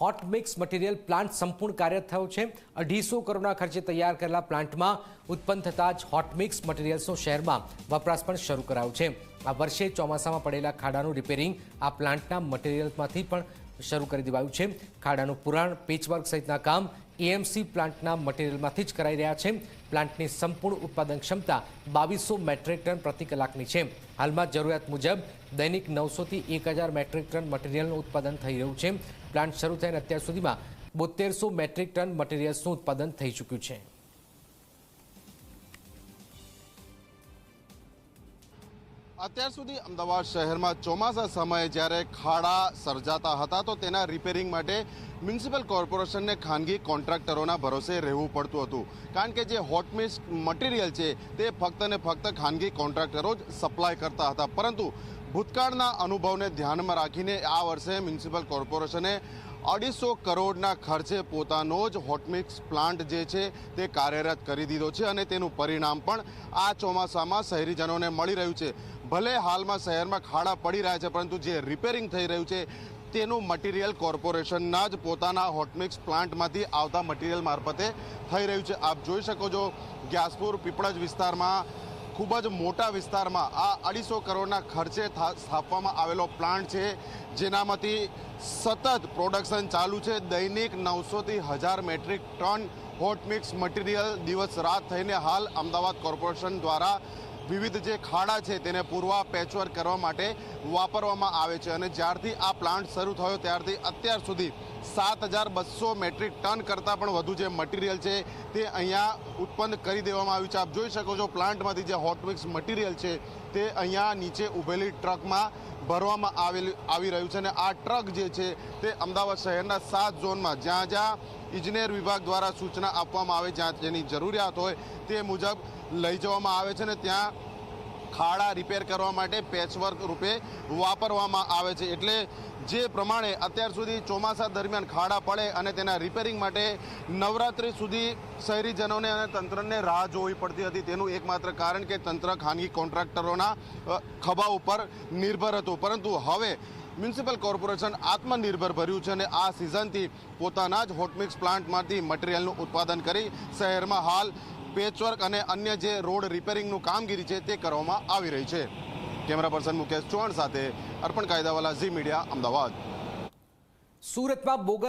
Hot mix material plant સંપૂર્ણ કાર્ય થયો છે. અઢીસો કરોડના ખર્ચે તૈયાર કરેલા પ્લાન્ટમાં ઉત્પન્ન થતા જ હોટ મિક્સ મટીરિયલ્સનો શહેરમાં વપરાશ પણ શરૂ કરાયો છે. આ વર્ષે ચોમાસામાં પડેલા ખાડાનું રિપેરિંગ આ પ્લાન્ટના મટીરિયલમાંથી પણ શરૂ કરી દેવાયું છે. ખાડાનું પુરાણ, પેચવર્ક સહિતના કામ એએમસી પ્લાન્ટના મટીરીયલમાંથી જ કરાઈ રહ્યા છે. પ્લાન્ટની સંપૂર્ણ ઉત્પાદન ક્ષમતા બાવીસો મેટ્રિક ટન પ્રતિ કલાકની છે. હાલમાં જરૂરિયાત મુજબ દૈનિક નવસોથી એક હજાર મેટ્રિક ટન મટીરીયલનું ઉત્પાદન થઈ રહ્યું છે. પ્લાન્ટ શરૂ થઈને અત્યાર સુધીમાં બોતેરસો મેટ્રિક ટન મટીરીયલ્સનું ઉત્પાદન થઈ ચૂક્યું છે. અત્યાર સુધી અમદાવાદ શહેરમાં ચોમાસા સમયે જ્યારે ખાડા સર્જાતા હતા, તો તેના રિપેરિંગ માટે મ્યુનિસિપલ કોર્પોરેશનને ખાનગી કોન્ટ્રાક્ટરોના ભરોસે રહેવું પડતું હતું. કારણ કે જે હોટમિક્સ મટીરિયલ છે, તે ફક્ત ને ફક્ત ખાનગી કોન્ટ્રાક્ટરો જ સપ્લાય કરતા હતા. પરંતુ ભૂતકાળના અનુભવને ધ્યાનમાં રાખીને આ વર્ષે મ્યુનિસિપલ કોર્પોરેશને અઢીસો કરોડના ખર્ચે પોતાનો જ હોટમિક્સ પ્લાન્ટ જે છે તે કાર્યરત કરી દીધો છે અને તેનું પરિણામ પણ આ ચોમાસામાં શહેરીજનોને મળી રહ્યું છે. ભલે હાલમાં શહેરમાં ખાડા પડી રહ્યા છે, પરંતુ જે રિપેરિંગ થઈ રહ્યું છે, તેનું મટીરિયલ કોર્પોરેશનના જ પોતાના હોટમિક્સ પ્લાન્ટમાંથી આવતા મટીરિયલ મારફતે થઈ રહ્યું છે. આપ જોઈ શકો છો, ગ્યાસપુર, પીપળજ વિસ્તારમાં ખૂબ જ મોટા વિસ્તારમાં આ અઢીસો કરોડના ખર્ચે સ્થાપવામાં આવેલો પ્લાન્ટ છે, જેનામાંથી સતત પ્રોડક્શન ચાલુ છે. દૈનિક નવસોથી હજાર metric ton hot mix material દિવસ રાત થઈને હાલ અમદાવાદ કોર્પોરેશન દ્વારા વિવિધ જે ખાડા છે તેને પૂરવા પેચવર્ક કરવા માટે વાપરવામાં આવે છે અને જ્યારથી આ પ્લાન્ટ શરૂ થયો ત્યારથી અત્યાર સુધી સાત હજાર બસો મેટ્રિક ટન કરતાં પણ વધુ જે મટીરિયલ છે તે અહીંયા ઉત્પન્ન કરી દેવામાં આવ્યું છે. આપ જોઈ શકો છો પ્લાન્ટમાંથી જે હોટમિક્સ મટીરિયલ છે તે અહીંયા નીચે ઊભેલી ટ્રકમાં ભરવામાં આવેલી આવી રહ્યું છે અને આ ટ્રક જે છે તે અમદાવાદ શહેરના સાત ઝોનમાં જ્યાં જ્યાં ઇજનેર વિભાગ દ્વારા સૂચના આપવામાં આવે, જ્યાં જેની જરૂરિયાત હોય તે મુજબ લઈ જવામાં આવે છે ને ત્યાં ખાડા રિપેર કરવા માટે પેચવર્ક રૂપે વાપરવામાં આવે છે. એટલે જે પ્રમાણે અત્યાર સુધી ચોમાસા દરમિયાન ખાડા પડે અને તેના રિપેરિંગ માટે નવરાત્રિ સુધી શહેરીજનોને અને તંત્રને રાહ જોવી પડતી હતી. તેનું એકમાત્ર કારણ કે તંત્ર ખાનગી કોન્ટ્રાક્ટરોના ખભા ઉપર નિર્ભર હતું. પરંતુ હવે મ્યુનિસિપલ કોર્પોરેશન આત્મનિર્ભર ભર્યું છે અને આ સિઝનથી પોતાના જ હોટમિક્સ પ્લાન્ટમાંથી મટીરિયલનું ઉત્પાદન કરી શહેરમાં હાલ પેચવર્ક અને અન્ય જે રોડ રિપેરિંગનું કામગીરી છે તે કરવામાં આવી રહી છે. કેમેરા પર્સન મુકેશ ચૌહાણ સાથે અર્પણ કાયદાવાલા ઝી મીડિયા, અમદાવાદ. સુરતમાં બોગસ